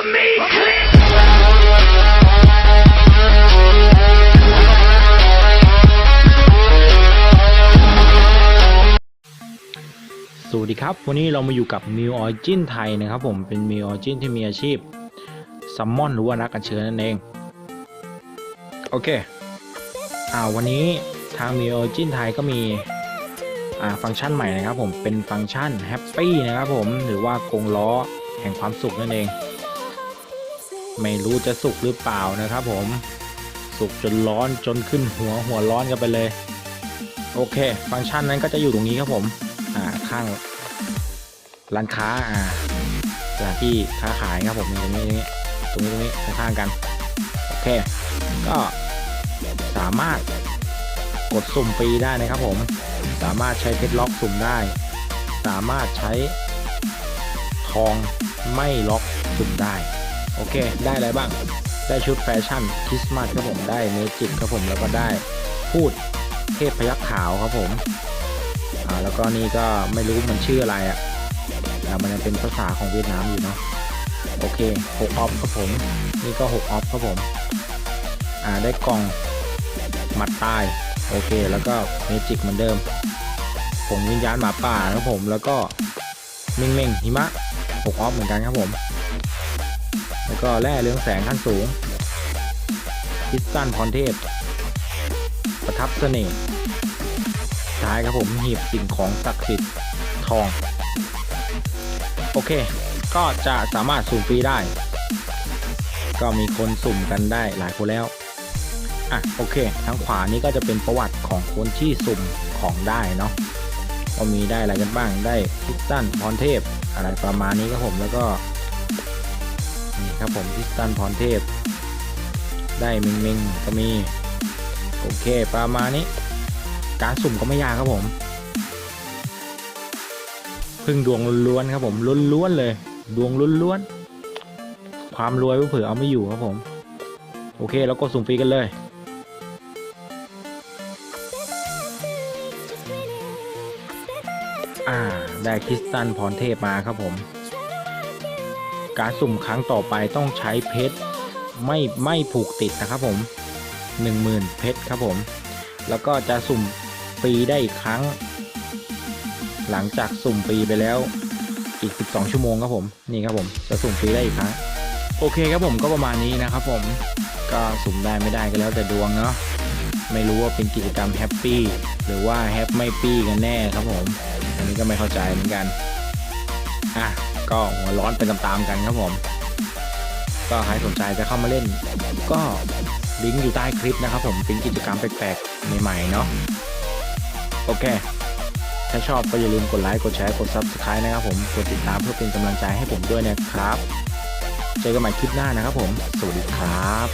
to me, click. สวัสดีครับ วันนี้เรามาอยู่กับมิวออจินไทยนะครับผมเป็นมิวออจินที่มีอาชีพซัมมอนหรือว่านักอัญเชิญนั่นเอง โอเคอ่าวันนี้ทางมิวออจินไทยก็มีอ่าฟังก์ชันใหม่นะครับผมเป็นฟังก์ชันแฮปปี้นะครับผมหรือว่ากงล้อแห่งความสุขนั่นเอง ไม่รู้จะสุกหรือเปล่านะครับ ผมสุกจนร้อนจนขึ้นหัวหัวร้อนกันไปเลย โอเค ฟังก์ชันนั้นก็จะอยู่ตรงนี้ครับผมอ่าข้างร้านค้าอ่าสถานที่ค้าขายครับผมตรงนี้ตรงนี้ตรงนี้ข้างกันโอเค ก็สามารถกดสุ่มฟรีได้นะครับผมสามารถใช้เพชรล็อกสุ่มได้ สามารถใช้ทองไม่ล็อกสุ่มได้ โอเค ได้อะไรบ้าง ได้ชุดแฟชั่นคริสต์มาสครับผม ได้เมจิกครับผม แล้วก็ได้พูดเทพพยักขาวครับผม อ่า แล้วก็นี่ก็ไม่รู้มันชื่ออะไรอะ่ะอ่มันยังเป็นภาษาของเวียดนามอยู่เนาะ โอเค6ออฟครับผม นี่ก็6ออฟครับผม อ่า ได้กล่องหมัดตาย โอเค แล้วก็เมจิกเหมือนเดิมผงวิญญาณหมาป่าครับผม แล้วก็เม่งเม่งหิมะ6ออฟเหมือนกันครับผม แล้วก็แร่เรืองแสงขั้นสูงคิสตันพรเทพ ประทับเสน่ห์ท้ายครับผมหีบสิ่งของศักดิ์สิทธิ์ทอง โอเค ก็จะสามารถสุ่มฟรีได้ ก็มีคนสุ่มกันได้หลายคนแล้ว อะโอเค ทางขวานี้ก็จะเป็นประวัติของคนที่สุ่มของได้เนาะว่ามีได้อะไรกันบ้างได้คิสตันพรเทพอะไรประมาณนี้ครับผมแล้วก็ ครับผมคิสตันพรเทพ ได้เมงเมงก็มี โอเคประมาณนี้ การสุ่มก็ไม่ยากครับผม พึ่งดวงล้วนครับผมล้วนๆเลย ดวงล้วนๆความรวยเผื่อเอาไม่อยู่ครับผม โอเคแล้วก็สุ่มฟรีกันเลยอ่าได้คริสตันพรเทพมาครับผม การสุ่มครั้งต่อไปต้องใช้เพชรไม่ไม่ผูกติดนะครับผม 10,000 เพชรครับผม แล้วก็จะสุ่มฟรีได้อีกครั้ง หลังจากสุ่มฟรีไปแล้วอีก 12 ชั่วโมงครับผมนี่ครับผมจะสุ่มฟรีได้อีกครั้งโอเคครับผมก็ประมาณนี้นะครับผมก็สุ่มได้ไม่ได้ก็แล้วแต่ดวงเนาะไม่รู้ว่าเป็นกิจกรรมแฮปปี้หรือว่าแฮปไม่ปี้กันแน่ครับผมอันนี้ก็ไม่เข้าใจเหมือนกัน อะก็หัวร้อนไปตามๆกันครับผม ก็ใครสนใจจะเข้ามาเล่น ก็ลิงก์อยู่ใต้คลิปนะครับผมเป็นกิจกรรมแปลกๆใหม่ๆเนาะโอเค ถ้าชอบก็อย่าลืมกดไลค์กดแชร์กด Subscribe นะครับผมกดติดตามเพื่อเป็นกำลังใจให้ผมด้วยนะครับ เจอกันใหม่คลิปหน้านะครับผม สวัสดีครับ